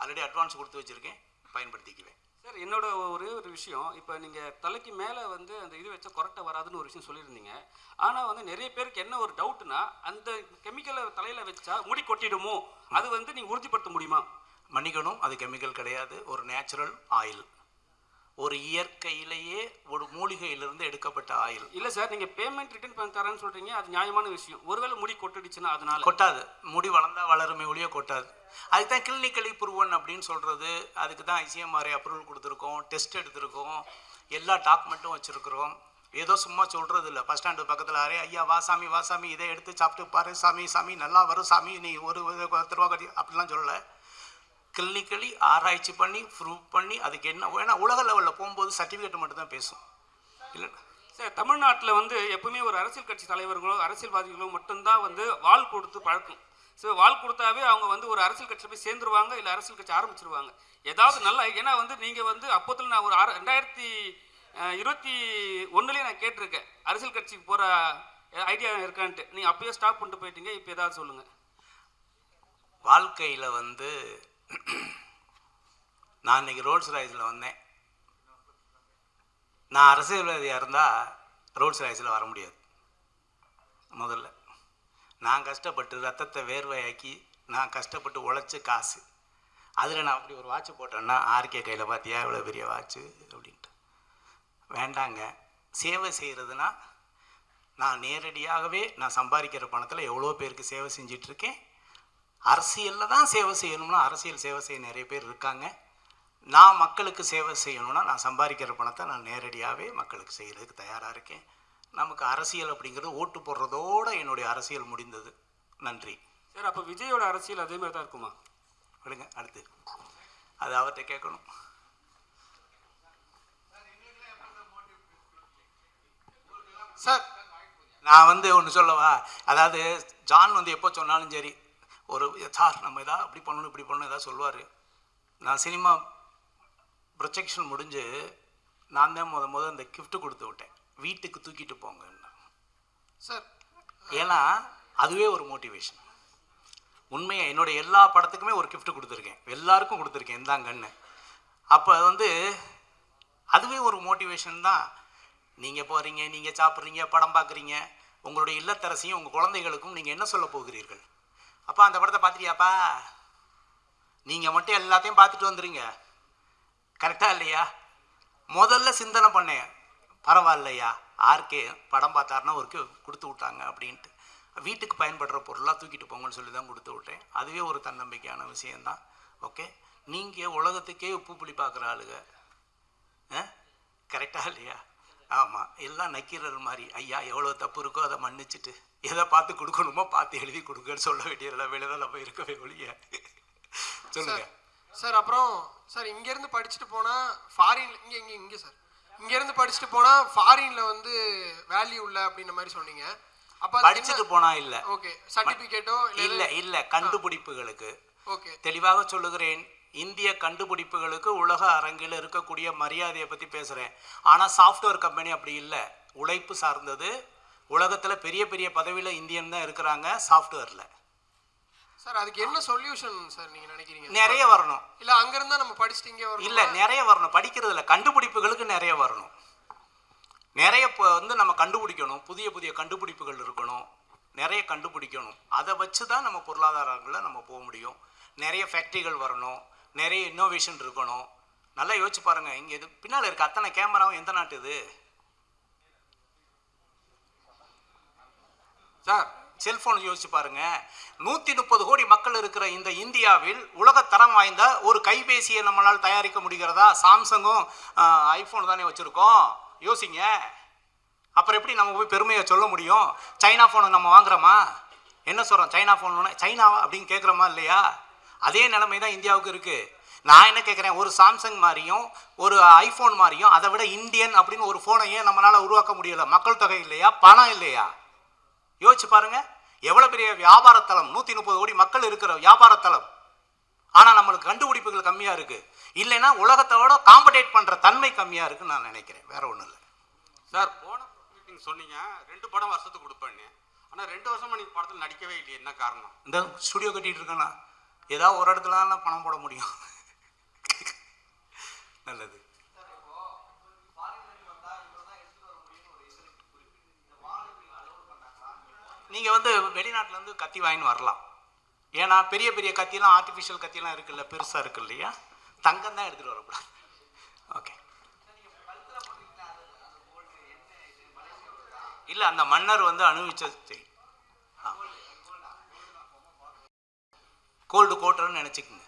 Speaker 1: ஆல்ரெடி அட்வான்ஸ் கொடுத்து வச்சுருக்கேன். பயன்படுத்திக்குவேன்.
Speaker 7: சார் என்னோட ஒரே ஒரு விஷயம் இப்போ நீங்கள் தலைக்கு மேலே வந்து அந்த இது வச்சா கொரட்டை வராதுன்னு ஒரு விஷயம் சொல்லியிருந்தீங்க. ஆனால் வந்து நிறைய பேருக்கு என்ன ஒரு டவுட்னா அந்த கெமிக்கலை தலையில் வச்சா முடி கொட்டிடுமோ? அது வந்து நீங்கள் உறுதிப்படுத்த முடியுமா?
Speaker 1: மன்னிக்கணும் அது கெமிக்கல் கிடையாது. ஒரு நேச்சுரல் ஆயில். ஒரு இயற்கையிலேயே ஒரு மூலிகையிலிருந்து எடுக்கப்பட்ட ஆயில்
Speaker 7: இல்லை சார் நீங்கள் பேமெண்ட் ரிட்டர்ன் பண்ணி தரேன்னு சொல்கிறீங்க அது நியாயமான விஷயம் ஒருவேளை முடி கொட்டிடுச்சுன்னா அதனால
Speaker 1: கொட்டாது முடி வளர்ந்தா வளருமே ஒழிய கொட்டாது அதுக்கு தான் கிளினிக்கலி ப்ரூவன் அப்படின்னு சொல்கிறது அதுக்கு தான் ஐசிஎம்ஆர்ஐ அப்ரூவல் கொடுத்துருக்கோம் டெஸ்ட் எடுத்திருக்கோம் எல்லா டாக்குமெண்ட்டும் வச்சுருக்குறோம் ஏதோ சும்மா சொல்கிறது இல்லை பஸ் ஸ்டாண்டு பக்கத்தில் அரே ஐயா வா சாமி வா சாமி இதை எடுத்து சாப்பிட்டு பாரு சாமி சாமி நல்லா வரும் சாமி நீ ஒரு ஒரு பத்து ரூபா கட்டி அப்படிலாம் சொல்லலை கிளினிக்கலி ஆராய்ச்சி பண்ணி ப்ரூவ் பண்ணி அதுக்கு என்ன ஏன்னா உலக லெவலில் போகும்போது சர்டிஃபிகேட் மட்டும் தான் பேசும். இல்லை?
Speaker 7: சார் தமிழ்நாட்டில் வந்து எப்பவுமே ஒரு அரசியல் கட்சி தலைவர்களோ அரசியல்வாதிகளோ மட்டும்தான் வந்து வாள் கொடுத்து பழக்கம். ஸோ வாள் கொடுத்தாவே அவங்க வந்து ஒரு அரசியல் கட்சியில் போய் சேர்ந்துருவாங்க இல்லை அரசியல் கட்சி ஆரம்பிச்சிருவாங்க. ஏதாவது நல்ல ஏன்னா வந்து நீங்கள் வந்து அப்போத்தில் நான் ஒரு ஆறு ரெண்டாயிரத்தி இருபத்தி ஒன்றுலேயே நான் கேட்டிருக்கேன். அரசியல் கட்சிக்கு போகிற ஐடியா இருக்கான்ட்டு. நீங்கள் அப்பயே ஸ்டாப் பண்ணிட்டு போயிட்டீங்க இப்போ ஏதாவது சொல்லுங்கள்
Speaker 1: வாழ்க்கையில் வந்து நான் இன்னைக்கு ரோல்ஸ் ராய்ஸில் வந்தேன். நான் அரசியல்வாதியாக இருந்தால் ரோல்ஸ் ராய்ஸில் வர முடியாது. முதல்ல. நான் கஷ்டப்பட்டு ரத்தத்தை வேர்வையாக்கி நான் கஷ்டப்பட்டு உழைச்ச காசு. அதில் நான் அப்படி ஒரு வாட்ச் போட்டேன்னா ஆர்கே கையில் பார்த்தியா இவ்வளோ பெரிய வாட்ச்சு அப்படின்ட்டு. வேண்டாங்க. சேவை செய்கிறதுனா நான் நேரடியாகவே நான் சம்பாதிக்கிற பணத்தில் எவ்வளோ பேருக்கு சேவை செஞ்சிட்ருக்கேன் அரசியலில் தான் சேவை செய்யணும்னா அரசியல் சேவை செய்ய நிறைய பேர் இருக்காங்க. நான் மக்களுக்கு சேவை செய்யணும்னா நான் சம்பாதிக்கிற பணத்தை நான் நேரடியாகவே மக்களுக்கு செய்கிறதுக்கு தயாராக இருக்கேன். நமக்கு அரசியல் அப்படிங்கிறது ஓட்டு போடுறதோட என்னுடைய அரசியல் முடிந்தது. நன்றி.
Speaker 7: சார் அப்போ விஜயோட அரசியல் அதே மாதிரி தான் இருக்குமா?
Speaker 1: விடுங்க அடுத்து. அது அவர்கிட்ட கேட்கணும்.
Speaker 4: சார்.
Speaker 1: நான் வந்து ஒன்று சொல்லவா? அதாவது ஜான் வந்து எப்போ சொன்னாலும் சரி ஒரு சார் நம்ம எதாவது அப்படி பண்ணணும் இப்படி பண்ணணும் ஏதாவது சொல்லுவார். நான் சினிமா ப்ரொஜெக்ஷன் முடிஞ்சு நான் தான் முத முத இந்த gift கொடுத்து விட்டேன். வீட்டுக்கு தூக்கிட்டு போங்கன்னு.
Speaker 4: சார்
Speaker 1: ஏன்னா அதுவே ஒரு மோட்டிவேஷன் உண்மையை என்னுடைய எல்லா படத்துக்குமே ஒரு gift கொடுத்துருக்கேன். எல்லாருக்கும் கொடுத்துருக்கேன் இந்தாங்கன்னு. அப்போ வந்து அதுவே ஒரு மோட்டிவேஷன் தான். நீங்கள் போகிறீங்க நீங்கள் சாப்பிட்றீங்க படம் பார்க்குறீங்க உங்களுடைய இல்லத்தரசியும் உங்கள் குழந்தைகளுக்கும் நீங்கள் என்ன சொல்ல போகிறீர்கள்? அப்பா அந்த படத்தை பார்த்துட்டியாப்பா? நீங்கள் மட்டும் எல்லாத்தையும் பார்த்துட்டு வந்துடுங்க கரெக்டாக இல்லையா? முதல்ல சிந்தனை பண்ணேன். பரவாயில்லையா? ஆர்கே படம் பார்த்தாருன்னா ஒரு கொடுத்து விட்டாங்க அப்படின்ட்டு. வீட்டுக்கு பயன்படுற பொருளாக தூக்கிட்டு போங்கன்னு சொல்லி தான் கொடுத்து விட்டேன். அதுவே ஒரு தன்னம்பிக்கையான விஷயந்தான் ஓகே நீங்கள் உலகத்துக்கே உப்பு புளி பார்க்குற ஆளுங்க கரெக்டாக இல்லையா? ஆமாம் எல்லாம் நக்கீரர் மாதிரி. ஐயா எவ்வளோ தப்பு இருக்கோ அதை மன்னிச்சிட்டு. எதை பார்த்து கொடுக்கணுமோ பார்த்து எழுதி கொடுங்கன்னு சொல்ல வேண்டிய நிலைமையில தான் நம்ம இருக்கவே ஒழிய. சொல்லுங்க.
Speaker 8: சார் அப்புறம் சார் இங்கேருந்து படிச்சுட்டு போனால் ஃபாரின் இங்கே இங்கே இங்கே சார். இங்கேருந்து படிச்சுட்டு போனால் ஃபாரினில் வந்து வேல்யூ இல்லை அப்படின்ற மாதிரி சொன்னீங்க. அப்போ
Speaker 1: படிச்சுட்டு போனா இல்ல.
Speaker 8: ஓகே சர்டிஃபிகேட்டோ
Speaker 1: இல்ல இல்ல கண்டுபிடிப்புகளுக்கு.
Speaker 8: ஓகே
Speaker 1: தெளிவாக சொல்லுகிறேன். இந்திய கண்டுபிடிப்புகளுக்கு உலக அரங்கில் இருக்கக்கூடிய மரியாதையை பற்றி பேசுகிறேன் ஆனால் சாஃப்ட்வேர் கம்பெனி அப்படி இல்லை. உழைப்பு சார்ந்தது உலகத்தில் பெரிய பெரிய பதவியில் இந்தியன் தான் இருக்கிறாங்க சாஃப்ட்வேரில்.
Speaker 8: சார் அதுக்கு என்ன சொல்யூஷன் சார் நீங்கள் நினைக்கிறீங்க?
Speaker 1: நிறைய வரணும்.
Speaker 8: இல்லை அங்கேருந்தா நம்ம படிச்சுட்டு இங்கே வரும்
Speaker 1: இல்லை நிறைய வரணும். படிக்கிறதுல கண்டுபிடிப்புகளுக்கு நிறைய வரணும். நிறைய இப்போ வந்து நம்ம கண்டுபிடிக்கணும். புதிய புதிய கண்டுபிடிப்புகள் இருக்கணும். நிறைய கண்டுபிடிக்கணும். அதை வச்சு தான் நம்ம பொருளாதாரங்களில் நம்ம போக முடியும். நிறைய ஃபேக்ட்ரிகள் வரணும். நிறைய இன்னோவேஷன் இருக்கணும். நல்லா யோசிச்சு பாருங்க. இங்கே இது பின்னால் இருக்க அத்தனை கேமராவும் எந்த நாட்டு இது?
Speaker 2: சார்
Speaker 1: செல்போன் யோசிச்சு பாருங்க. நூற்றி முப்பது கோடி மக்கள் இருக்கிற இந்த இந்தியாவில் உலகத்தரம் வாய்ந்த ஒரு கைபேசியை நம்மளால் தயாரிக்க முடிகிறதா? சாம்சங்கும் ஐஃபோன் தானே வச்சுருக்கோம். யோசிங்க. அப்புறம் எப்படி நம்ம போய் பெருமையை சொல்ல முடியும்? சைனா ஃபோனை நம்ம வாங்குறோமா? என்ன சொல்கிறோம் சைனா ஃபோன் சைனாவா அப்படின்னு கேட்குறோமா இல்லையா? அதே நிலைமை தான் இந்தியாவுக்கு இருக்குது நான் என்ன கேட்குறேன் ஒரு சாம்சங் மாதிரியும் ஒரு ஐஃபோன் மாதிரியும் அதை விட இந்தியன் அப்படின்னு ஒரு ஃபோனை ஏன் நம்மளால் உருவாக்க முடியலை. மக்கள் தொகை இல்லையா? பணம் இல்லையா? யோசிச்சு பாருங்க. எவ்வளவு பெரிய வியாபார தளம்? நூத்தி முப்பது கோடி மக்கள் இருக்கிற வியாபார தளம். ஆனா நம்மளுக்கு கண்டுபிடிப்புகள் கம்மியா இருக்கு. இல்லைன்னா உலகத்தோட காம்படேட் பண்ற தன்மை கம்மியா இருக்குன்னு நான் நினைக்கிறேன். வேற ஒண்ணும் இல்லை.
Speaker 9: சார் போன மீட்டிங் சொன்னீங்க. ரெண்டு படம் வருஷத்துக்கு கொடுப்பேன்னு. ஆனா ரெண்டு வருஷமா நீங்க படத்தில் நடிக்கவே இல்லையே. என்ன காரணம்?
Speaker 1: இந்த ஸ்டுடியோ கட்டிட்டு இருக்கேன்னா ஏதாவது ஒரு இடத்துல தான் பணம் போட முடியும். நல்லது. நீங்கள் வந்து வெளிநாட்டிலேருந்து கத்தி வாங்கின்னு வரலாம். ஏன்னா பெரிய பெரிய கத்திலாம் ஆர்டிஃபிஷியல் கத்திலாம் இருக்குல்ல பெருசாக இருக்கு இல்லையா? தங்கம் தான் எடுத்துகிட்டு வரக்கூடாது. ஓகே இல்லை அந்த மன்னர் வந்து அனுபவிச்சது கோல்டு கோட்டர்னு நினச்சிக்கோங்க.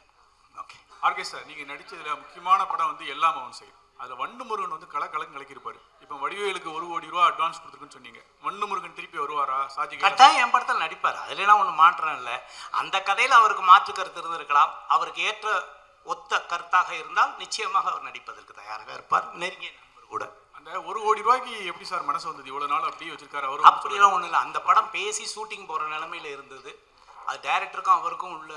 Speaker 1: ஓகே
Speaker 2: ஆர்கே சார் நீங்கள் நடித்ததில் முக்கியமான படம் வந்து எல்லாம் அவன் செய்யும். அதில் வண்டு முருகன் வந்து கல கலக்கு கலக்கியிருப்பாரு. இப்போ வடிவேலுக்கு ஒரு கோடி ரூபா அட்வான்ஸ் கொடுத்துருக்குன்னு சொன்னீங்க. வண்டு முருகன் திருப்பி வருவாரா? சாஜி
Speaker 1: கட்டாயம் என் படத்தில் நடிப்பார். அதுலலாம் ஒன்றும் மாற்றம் இல்லை. அந்த கதையில் அவருக்கு மாற்று கருத்து இருந்திருக்கலாம். அவருக்கு ஏற்ற ஒத்த கருத்தாக இருந்தால் நிச்சயமாக அவர் நடிப்பதற்கு தயாராக இருப்பார். நெருங்கிய நண்பர் கூட.
Speaker 2: அந்த ஒரு கோடி ரூபாய்க்கு எப்படி சார் மனசு வந்தது? இவ்வளோ நாள் அப்படியே வச்சிருக்காரு அவர்.
Speaker 1: அப்படிலாம் ஒன்றும் இல்லை. அந்த படம் பேசி ஷூட்டிங் போகிற நிலமையில இருந்தது. அது டைரக்டருக்கும் அவருக்கும் உள்ள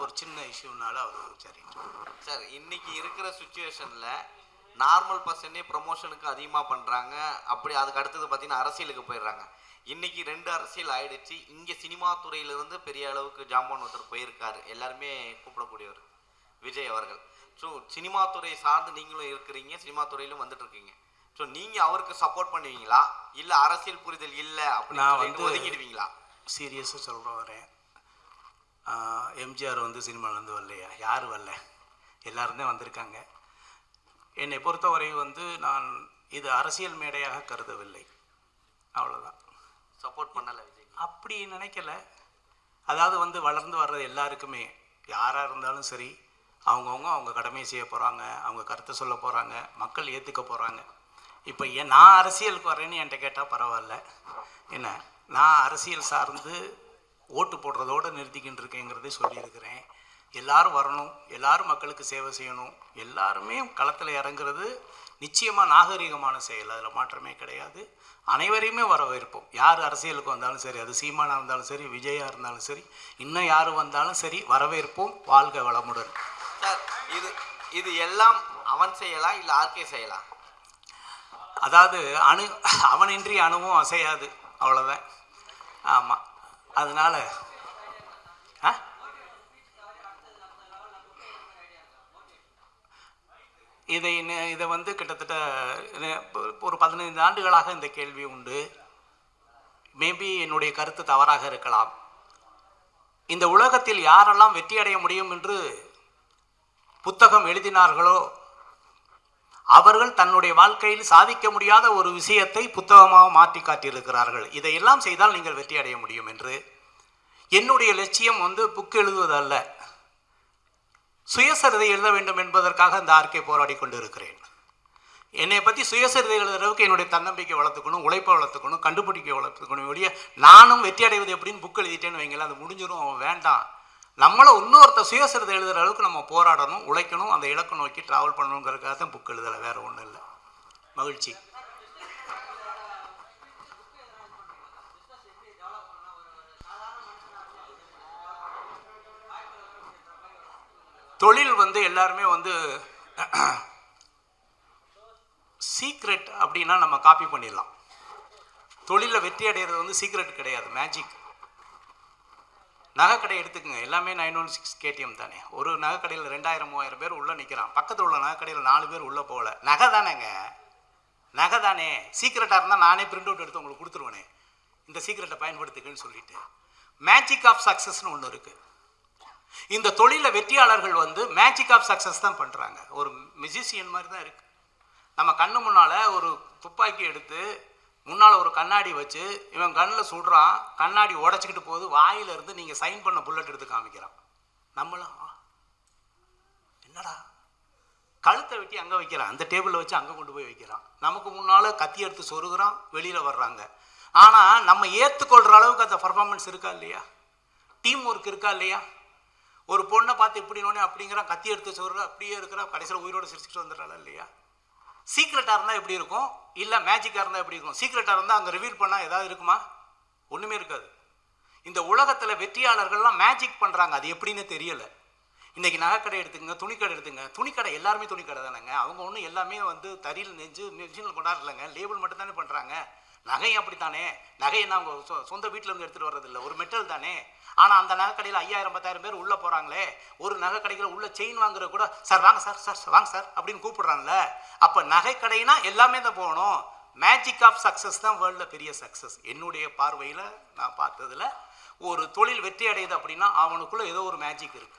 Speaker 1: ஒரு சின்ன இஷ்யூனால அவர் சரி
Speaker 3: சார் இன்னைக்கு இருக்கிற சுச்சுவேஷனில் நார்மல் பர்சனே ப்ரமோஷனுக்கு அதிகமாக பண்ணுறாங்க அப்படி அதுக்கு அடுத்தது பார்த்தீங்கன்னா அரசியலுக்கு போயிடுறாங்க. இன்னைக்கு ரெண்டு அரசியல் ஆயிடுச்சு. இங்கே சினிமா துறையிலிருந்து பெரிய அளவுக்கு ஜாம்பான் ஒருத்தர் போயிருக்காரு. எல்லாருமே கூப்பிடக்கூடியவர் விஜய் அவர்கள். ஸோ சினிமா துறை சார்ந்து நீங்களும் இருக்கிறீங்க. சினிமா துறையிலும் வந்துட்டு இருக்கீங்க ஸோ நீங்கள் அவருக்கு சப்போர்ட் பண்ணுவீங்களா? இல்லை அரசியல் புரிதல் இல்லை அப்படின்னு
Speaker 1: நான் வந்து-
Speaker 3: ஒதுங்கிடுவீங்களா?
Speaker 1: சீரியஸாக சொல்கிற வரேன் எம்ஜிஆர் வந்து சினிமாலேருந்து வரலையா? யார் வரல? எல்லாரும் தான் வந்திருக்காங்க. என்னை பொறுத்தவரை வந்து நான் இது அரசியல் மேடையாக கருதவில்லை. அவ்வளோதான்
Speaker 3: சப்போர்ட் பண்ணலை விஜய்.
Speaker 1: அப்படி நினைக்கல. அதாவது வந்து வளர்ந்து வர்றது எல்லாருக்குமே யாராக இருந்தாலும் சரி அவங்கவுங்க அவங்க கடமையை செய்ய போகிறாங்க அவங்க கருத்தை சொல்ல போகிறாங்க மக்கள் ஏற்றுக்க போகிறாங்க இப்போ ஏன் நான் அரசியலுக்கு வரேன்னு என்கிட்ட கேட்டால் பரவாயில்ல. என்ன நான் அரசியல் சார்ந்து ஓட்டு போடுறதோடு நிறுத்திக்கிட்டு இருக்கேங்கிறதே சொல்லியிருக்கிறேன். எல்லாரும் வரணும் எல்லாரும் மக்களுக்கு சேவை செய்யணும் எல்லாருமே களத்தில் இறங்குறது நிச்சயமாக நாகரிகமான செயல் அதில் மாற்றமே கிடையாது. அனைவரையுமே வரவேற்போம். யார் அரசியலுக்கு வந்தாலும் சரி அது சீமானா இருந்தாலும் சரி விஜயா இருந்தாலும் சரி இன்னும் யார் வந்தாலும் சரி வரவேற்போம் வாழ்க வளமுடன்.
Speaker 3: சார் இது இது எல்லாம் அவன் செய்யலாம் இல்லை ஆர்கே செய்யலாம்
Speaker 1: அதாவது அணு அவனின்றி அணுவும் அசையாது அவ்வளோதான் ஆமாம் அதனால ஆ? இதை ந- இதை வந்து கிட்டத்தட்ட ஒரு பதினைந்து ஆண்டுகளாக இந்த கேள்வி உண்டு. மேபி என்னுடைய கருத்து தவறாக இருக்கலாம். இந்த உலகத்தில் யாரெல்லாம் வெற்றி அடைய முடியும் என்று புத்தகம் எழுதினார்களோ அவர்கள் தன்னுடைய வாழ்க்கையில் சாதிக்க முடியாத ஒரு விஷயத்தை புத்தகமாக மாற்றி காட்டியிருக்கிறார்கள். இதையெல்லாம் செய்தால் நீங்கள் வெற்றி அடைய முடியும் என்று. என்னுடைய லட்சியம் வந்து புக் எழுதுவதல்ல. சுயசரிதை எழுத வேண்டும் என்பதற்காக இந்த ஆர்கே போராடி கொண்டு இருக்கிறேன் என்னை பற்றி சுயசரிதை எழுதுறதுக்கு என்னுடைய தன்னம்பிக்கை வளர்த்துக்கணும் உழைப்பை வளர்த்துக்கணும் கண்டுபிடிக்க வளர்த்துக்கணும். ஒழிய நானும் வெற்றி அடைவது எப்படின்னு புக் எழுதிட்டேன்னு வைங்களேன் அது முடிஞ்சிடும் அவன் வேண்டாம். நம்மளை இன்னொருத்த சுயசரிதை எழுதுகிற அளவுக்கு நம்ம போராடணும் உழைக்கணும் அந்த இலக்கை நோக்கி ட்ராவல் பண்ணணுங்கிறதுக்காக தான் புக் எழுதலை வேறு ஒன்றும் இல்லை. மகிழ்ச்சி. தொழில் வந்து எல்லாருமே வந்து சீக்ரெட் அப்படின்னா நம்ம காப்பி பண்ணிடலாம். தொழிலில் வெற்றி அடைகிறது வந்து சீக்ரெட் கிடையாது மேஜிக் நகைக்கடை எடுத்துக்கங்க. எல்லாமே நைன் ஒன் சிக்ஸ் கேடிஎம் தானே. ஒரு நகைக்கடையில் ரெண்டாயிரம் மூவாயிரம் பேர் உள்ளே நிற்கிறான் பக்கத்தில் உள்ள நகைக்கடையில் நாலு பேர் உள்ளே போகல. நகை தானேங்க. நகை தானே. சீக்ரெட்டாக இருந்தால் நானே பிரிண்ட் அவுட் எடுத்து உங்களுக்கு கொடுத்துருவேனே. இந்த சீக்ரெட்டை பயன்படுத்துக்கன்னு சொல்லிட்டு. மேஜிக் ஆஃப் சக்ஸஸ்னு ஒன்று இருக்குது இந்த தொழிலில் வெற்றியாளர்கள் வந்து மேஜிக் ஆஃப் சக்ஸஸ் தான் பண்ணுறாங்க ஒரு மியூசிஷியன் மாதிரி தான் இருக்குது நம்ம கண்ணு முன்னால் ஒரு துப்பாக்கி எடுத்து முன்னால் ஒரு கண்ணாடி வச்சு இவன் கண்ணில் சுடுறான் கண்ணாடி உடச்சிக்கிட்டு போகுது வாயில இருந்து நீங்கள் சைன் பண்ண புல்லட் எடுத்து காமிக்கிறான். நம்மளும் என்னடா? கழுத்தை வெட்டி அங்கே வைக்கிறான். அந்த டேபிளில் வச்சு அங்கே கொண்டு போய் வைக்கிறான். நமக்கு முன்னால் கத்தி எடுத்து சொருகிறான் வெளியில் வர்றாங்க. ஆனால் நம்ம ஏற்றுக்கொள்கிற அளவுக்கு அந்த பர்ஃபார்மன்ஸ் இருக்கா இல்லையா? டீம் ஒர்க் இருக்கா இல்லையா? ஒரு பொண்ணை பார்த்து இப்படினோடனே அப்படிங்கிறான் கத்தி எடுத்து சொல்கிற அப்படியே இருக்கிறா கடைசியில் உயிரோடு சிரிச்சுட்டு வந்துடுறாள் இல்லையா? சீக்ரெட்டாக இருந்தால் எப்படி இருக்கும்? இல்லை மேஜிக்காக இருந்தால் எப்படி இருக்கும்? சீக்ரெட்டாக இருந்தால் அங்கே ரிவீல் பண்ணால் ஏதாவது இருக்குமா? ஒன்றுமே இருக்காது. இந்த உலகத்தில் வெற்றியாளர்கள்லாம் மேஜிக் பண்ணுறாங்க அது எப்படின்னு தெரியலை. இன்றைக்கி நகைக்கடை எடுத்துங்க துணிக்கடை எடுத்துங்க துணிக்கடை எல்லாருமே துணிக்கடை தானேங்க அவங்க ஒன்றும் எல்லாமே வந்து தறியில் நெஞ்சு மிஷினில் கொண்டாடலைங்க. லேபிள் மட்டும் தானே பண்ணுறாங்க நகையும் அப்படித்தானே? நகை என்ன அவங்க சொ- சொந்த வீட்டில் இருந்து எடுத்துகிட்டு வர்றதில்ல. ஒரு மெட்டல் தானே? ஆனால் அந்த நகைக்கடையில் ஐயாயிரம் பத்தாயிரம் பேர் உள்ளே போகிறாங்களே ஒரு நகைக்கடையில் உள்ள செயின் வாங்குற கூட சார் வாங்க சார் சார் வாங்க சார் அப்படின்னு கூப்பிடுறாங்கல்ல. அப்போ நகைக்கடைனா எல்லாமே தான் போகணும். மேஜிக் ஆஃப் சக்ஸஸ் தான் வேர்ல்டில் பெரிய சக்ஸஸ் என்னுடைய பார்வையில் நான் பார்த்ததுல ஒரு தொழில் வெற்றி அடையுது அப்படின்னா அவனுக்குள்ளே ஏதோ ஒரு மேஜிக் இருக்குது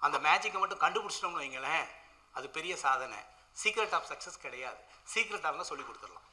Speaker 1: அந்த மேஜிக்கை மட்டும் கண்டுபிடிச்சிட்டோம்னு வைங்களேன் அது பெரிய சாதனை. சீக்ரெட் ஆஃப் சக்ஸஸ் கிடையாது. சீக்ரெட்டாக இருந்தால் சொல்லி கொடுத்துடலாம்.